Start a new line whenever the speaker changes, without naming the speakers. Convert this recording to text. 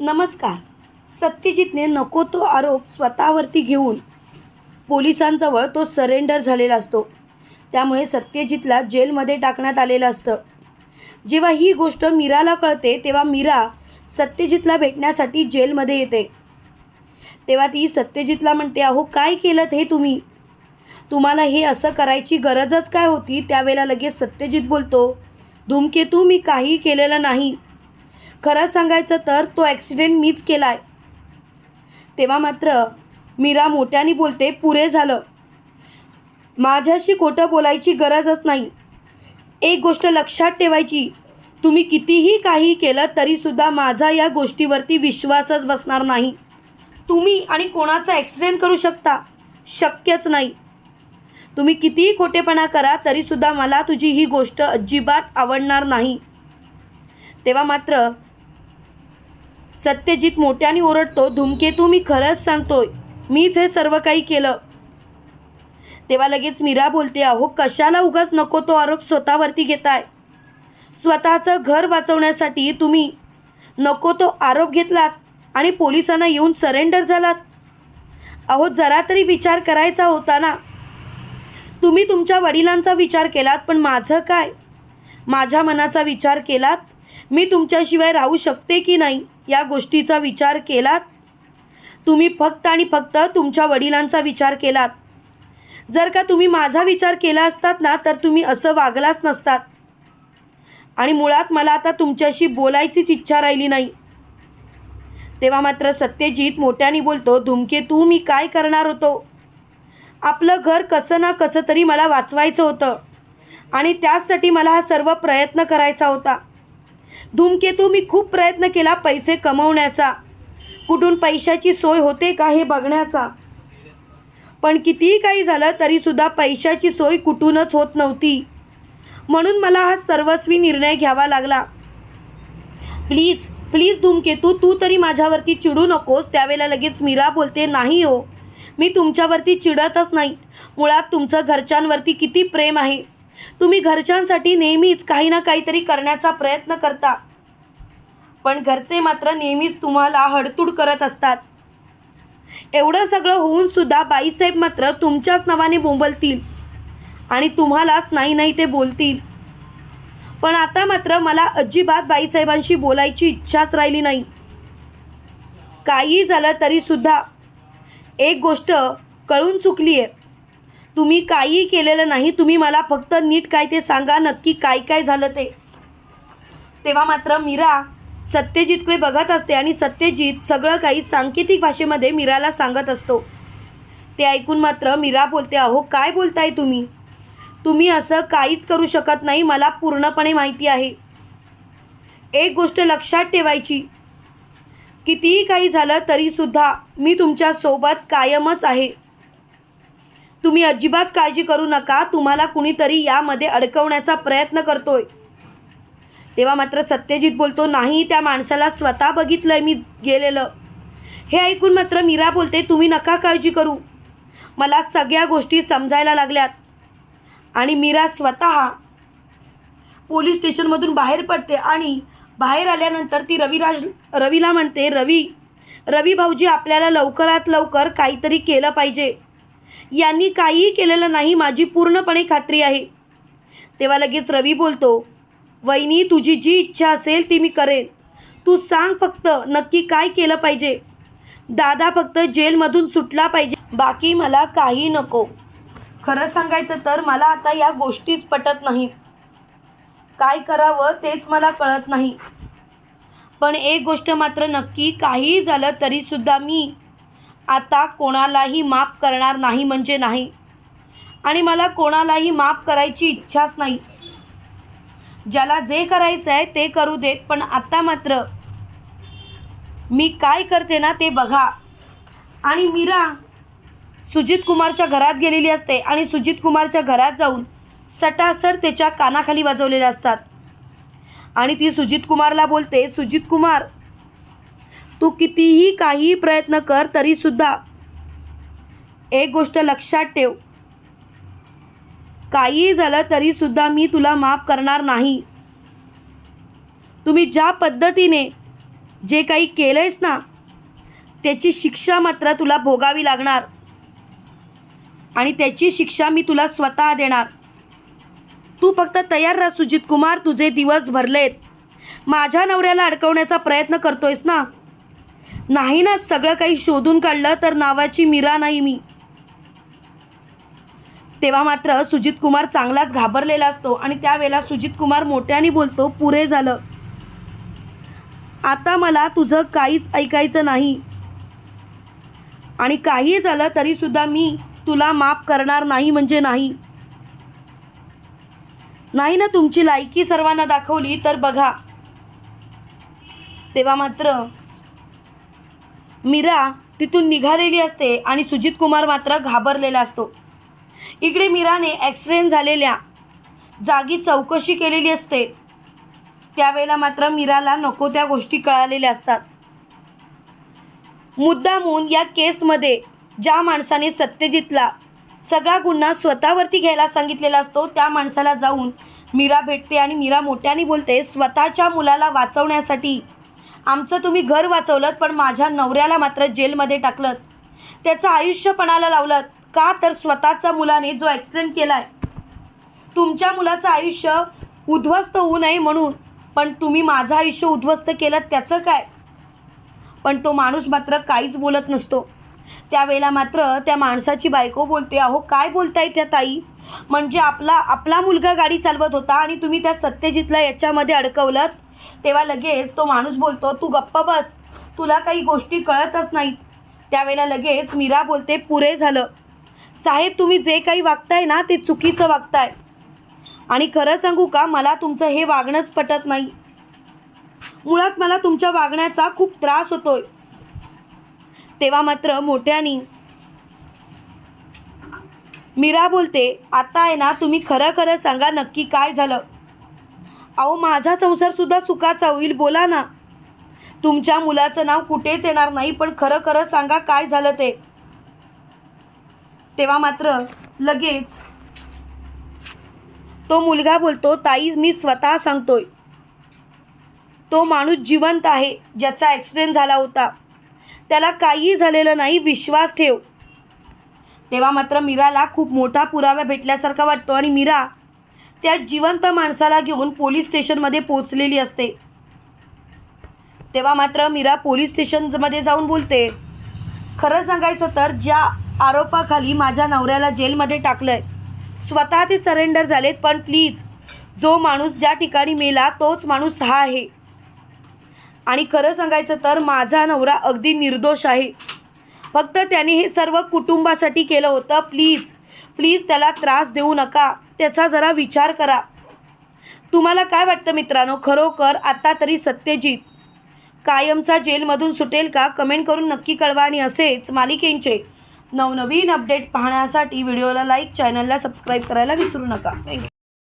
नमस्कार. सत्यजितने नको तो आरोप स्वतःवरती घेऊन पोलिसांजवळ तो सरेंडर झालेला असतो. त्यामुळे सत्यजितला जेलमध्ये टाकण्यात आलेलं असतं. जेव्हा ही गोष्ट मीराला कळते तेव्हा मीरा सत्यजितला भेटण्यासाठी जेलमध्ये येते. तेव्हा ती सत्यजितला म्हणते अहो काय केलं हे तुम्ही? तुम्हाला हे असं करायची गरजच काय होती? त्यावेळेला लगेच सत्यजित बोलतो धूमकेतू मी काही केलेलं नाही. खरं सांगायचं तर तो ॲक्सिडेंट मीच केला आहे तेव्हा मात्र मीरा मोठ्याने बोलते पुरे झालं. माझ्याशी खोटं बोलायची गरजच नाही. एक गोष्ट लक्षात ठेवायची तुम्ही कितीही काही केलं तरीसुद्धा माझा या गोष्टीवरती विश्वासच बसणार नाही. तुम्ही आणि कोणाचा ॲक्सिडेंट करू शकता? शक्यच नाही. तुम्ही कितीही खोटेपणा करा तरीसुद्धा मला तुझी ही गोष्ट अजिबात आवडणार नाही. तेव्हा मात्र सत्यजित मोठ्याने ओरडतो धुमकेतू मी खरंच सांगतोय. मीच हे सर्व काही केलं. तेव्हा लगेच मीरा बोलते अहो कशाला उगाच नको तो आरोप स्वतःवरती घेताय? स्वतःचं घर वाचवण्यासाठी तुम्ही नको तो आरोप घेतलात आणि पोलिसांना येऊन सरेंडर झालात? अहो जरा तरी विचार करायचा होता ना. तुम्ही तुमच्या वडिलांचा विचार केलात पण माझं काय? माझ्या मनाचा विचार केलात? मी तुमच्याशिवाय राहू शकते की नाही या गोष्टीचा विचार केलात? तुम्ही फक्त आणि फक्त तुमच्या वडिलांचा विचार केलात. जर का तुम्ही माझा विचार केला असतात ना तर तुम्ही असं वागलाच नसतात. आणि मुळात मला आता तुमच्याशी बोलायचीच इच्छा राहिली नाही. तेव्हा मात्र सत्यजित मोठ्याने बोलतो धुमके तू मी काय करणार होतो? आपलं घर कसं ना कसं तरी मला वाचवायचं होतं. आणि त्याचसाठी मला हा सर्व प्रयत्न करायचा होता. धूमकेतू मी खूप प्रयत्न केला पैसे कमवण्याचा. कुठून पैशाची सोय होते का हे बघण्याचा. पण कितीही काही झालं तरीसुद्धा पैशाची सोय कुठूनच होत नव्हती. म्हणून मला हा सर्वस्वी निर्णय घ्यावा लागला. प्लीज प्लीज धूमकेतू तू तरी माझ्यावरती चिडू नकोस. त्यावेळेला लगेच मीरा बोलते नाही हो मी तुमच्यावरती चिडतच नाही. मुळात तुमचं घरच्यांवरती किती प्रेम आहे. तुम्ही घरच्यांसाठी नेहमीच काही ना काहीतरी करण्याचा प्रयत्न करता. पण घरचे मात्र नेहमीच तुम्हाला हडतूड करत असतात. एवढं सगळं होऊन सुद्धा बाईसाहेब मात्र तुमच्याच नावाने बोंबलतील आणि तुम्हालाच नाही नाही ते बोलतील. पण आता मात्र मला अजिबात बाईसाहेबांशी बोलायची इच्छाच राहिली नाही. काही झालं तरीसुद्धा एक गोष्ट कळून चुकली आहे तुम्ही काहीही केलेलं नाही तुम्ही मला फक्त नीट काय ते सांगा नक्की काय काय झालं ते. तेव्हा मात्र मीरा सत्यजितकडे बघत असते आणि सत्यजित सगळं काही सांकेतिक भाषेमध्ये मीराला सांगत असतो. ते ऐकून मात्र मीरा बोलते अहो काय बोलताय तुम्ही? तुम्ही असं काहीच करू शकत नाही मला पूर्णपणे माहिती आहे. एक गोष्ट लक्षात ठेवायची. कितीही काही झालं तरीसुद्धा मी तुमच्यासोबत कायमच आहे. तुम्ही अजिबात काळजी करू नका तुम्हाला कुणीतरी यामध्ये अडकवण्याचा प्रयत्न करतोय. तेव्हा मात्र सत्यजित बोलतो नाही त्या माणसाला स्वतः बघितलंय मी गेलेलं. हे ऐकून मात्र मीरा बोलते तुम्ही नका काळजी करू. मला सगळ्या गोष्टी समजायला लागल्यात. आणि मीरा स्वतः पोलीस स्टेशनमधून बाहेर पडते आणि बाहेर आल्यानंतर ती रविराज रवीला म्हणते रवी रवी भाऊजी आपल्याला लवकरात लवकर काहीतरी केलं पाहिजे. यांनी काहीही केलेलं नाही माझी पूर्णपणे खात्री आहे. तेव्हा लगेच रवी बोलतो वहिनी तुझी जी इच्छा असेल ती मी करेन. तू सांग फक्त नक्की काय केलं पाहिजे? दादा फक्त जेलमधून सुटला पाहिजे. बाकी मला काही नको. खरं सांगायचं तर मला आता या गोष्टीच पटत नाही. काय करावं तेच मला कळत नाही. पण एक गोष्ट मात्र नक्की काहीही झालं तरीसुद्धा मी आता कोणालाही माफ करणार नाही म्हणजे नाही. आणि मला कोणालाही माफ करायची इच्छाच नाही. ज्याला जे करायचं आहे ते करू देत पण आता मात्र मी काय करते ना ते बघा. आणि मीरा सुजित कुमारच्या घरात गेलेली असते आणि सुजित कुमारच्या घरात जाऊन सटासट त्याच्या कानाखाली वाजवलेल्या असतात. आणि ती सुजित कुमारला बोलते सुजित कुमार तू कितीही काही प्रयत्न कर तरीसुद्धा एक गोष्ट लक्षात ठेव. काही झालं तरीसुद्धा मी तुला माफ करणार नाही. तुम्ही ज्या पद्धतीने जे काही केलंयस ना त्याची शिक्षा मात्र तुला भोगावी लागणार. आणि त्याची शिक्षा मी तुला स्वतः देणार. तू फक्त तयार राह सुजित कुमार तुझे दिवस भरलेत. माझ्या नवऱ्याला अडकवण्याचा प्रयत्न करतोयस ना? नाही ना सगळं काही शोधून काढलं तर नावाची मीरा नाही मी. तेव्हा मात्र सुजित कुमार चांगलाच घाबरलेला असतो आणि त्यावेळेला सुजित कुमार मोठ्याने बोलतो पुरे झालं. आता मला तुझं काहीच ऐकायचं नाही. आणि काही झालं तरी सुद्धा मी तुला माफ करणार नाही म्हणजे नाही. नाही ना तुमची लायकी सर्वांना दाखवली तर बघा. तेव्हा मात्र मीरा तिथून निघालेली असते आणि सुजित कुमार मात्र घाबरलेला असतो. इकडे मीराने ॲक्सिडेंट झालेल्या जागी चौकशी केलेली असते. त्यावेळेला मात्र मीराला नको त्या गोष्टी कळालेल्या असतात. मुद्दामून या केसमध्ये ज्या माणसाने सत्यजितला सगळा गुन्हा स्वतःवरती घ्यायला सांगितलेला असतो त्या माणसाला जाऊन मीरा भेटते आणि मीरा मोठ्याने बोलते स्वतःच्या मुलाला वाचवण्यासाठी आमचं तुम्ही घर वाचवलं पण माझ्या नवऱ्याला मात्र जेलमध्ये टाकलं त्याचं आयुष्यपणाला लावलं का तर स्वतःच्या मुलाने जो ॲक्सिडेंट केला आहे तुमच्या मुलाचं आयुष्य उद्ध्वस्त होऊ नये म्हणून पण तुम्ही माझं आयुष्य उद्ध्वस्त केलं त्याचं काय? पण तो माणूस मात्र काहीच बोलत नसतो. त्यावेळेला मात्र त्या माणसाची बायको बोलते अहो काय बोलताय त्या ताई? म्हणजे आपला आपला मुलगा गाडी चालवत होता आणि तुम्ही त्या सत्यजितला याच्यामध्ये अडकवलं तेव्हा लगेच तो माणूस बोलतो तू गप्प बस. तुला काही गोष्टी कळतच नाहीत. त्यावेळेला लगेच मीरा बोलते पुरे झालं. साहेब तुम्ही जे काही वागताय ना ते चुकीचं वागताय. आणि खरं सांगू का मला तुमचं हे वागणंच पटत नाही. मुळात मला तुमच्या वागण्याचा खूप त्रास होतोय. तेव्हा मात्र मोठ्यानी मीरा बोलते आता आहे ना तुम्ही खरं खरं सांगा नक्की काय झालं. अहो माझा संसारसुद्धा सुखाचा होईल बोला ना. तुमच्या मुलाचं नाव कुठेच येणार नाही पण खरं खरं सांगा काय झालं ते. तेव्हा मात्र लगेच तो मुलगा बोलतो ताई मी स्वतः सांगतोय. तो माणूस जिवंत आहे ज्याचा ॲक्सिडेंट झाला होता. त्याला काहीही झालेलं नाही विश्वास ठेव. तेव्हा मात्र मीराला खूप मोठा पुरावा भेटल्यासारखा वाटतो आणि मीरा त्या जिवंत माणसाला घेऊन पोलीस स्टेशनमध्ये पोचलेली असते. तेव्हा मात्र मीरा पोलीस स्टेशनमध्ये जाऊन बोलते खरं सांगायचं तर ज्या आरोपाखाली माझ्या नवऱ्याला जेलमध्ये टाकलं आहे स्वतः ते सरेंडर झालेत पण प्लीज जो माणूस ज्या ठिकाणी मेला तोच माणूस हा आहे. आणि खरं सांगायचं तर माझा नवरा अगदी निर्दोष आहे. फक्त त्याने हे सर्व कुटुंबासाठी केलं होतं. प्लीज प्लीज त्याला त्रास देऊ नका. त्याचा जरा विचार करा. तुम्हाला काय वाटतं मित्रांनो? खरोखर आता तरी सत्यजित कायमचा जेलमधून सुटेल का? कमेंट करून नक्की कळवा आणि असेच मालिकेंचे नवनवीन अपडेट पाहण्यासाठी व्हिडिओला लाईक चॅनलला सबस्क्राईब करायला विसरू नका. थँक्यू